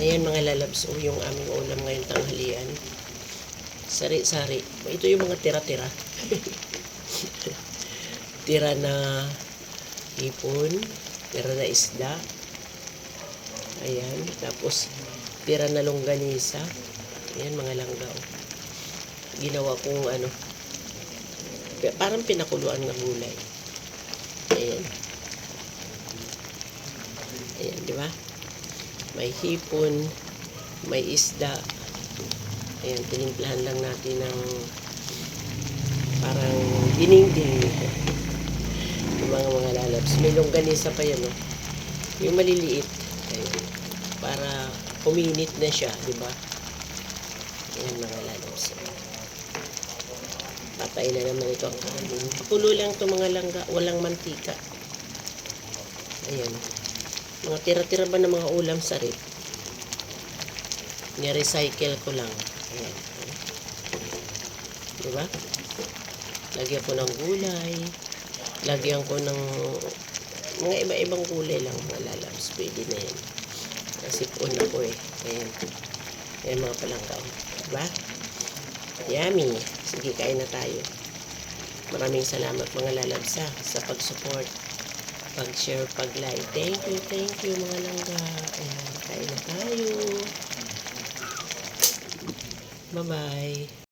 Ayan mga lalabs, o yung aming ulam ngayong tanghalian. Sari-sari. Ito yung mga tira-tira. tira na hipon, tira na isda. Ayan, tapos tira na longganisa. Ayan mga langgaw. Ginawa kong ano, parang pinakuluan na gulay. Ayan. Ayan, di ba? May hipon, may isda. Ayan, tinimplahan lang natin ng parang dinding-ding. Yung mga mga lalabs. May longganisa pa yan, oh. Yung maliliit. Ayan. Para kuminit na siya, di ba? Ayan, mga lalabs. Patay na naman ito ang kanin. Pakulo lang ito mga langga. Walang mantika. Ayan. Mga tira-tira ba ng mga ulam sa rip? Ni-recycle ko lang. Ayan. Di ba? Lagyan ko ng gulay. Lagyan ko ng mga iba-ibang gulay lang mga lalabs. Pwede na yan. Kasi pun ako eh. Ayan. Ayan mga palangkaw. Diba? Yummy. Sige, kain na tayo. Maraming salamat mga lalabs ha, sa pag-support, pag-share, pag-like. Thank you, thank you mga langga. Ayan, kain na tayo. Bye-bye.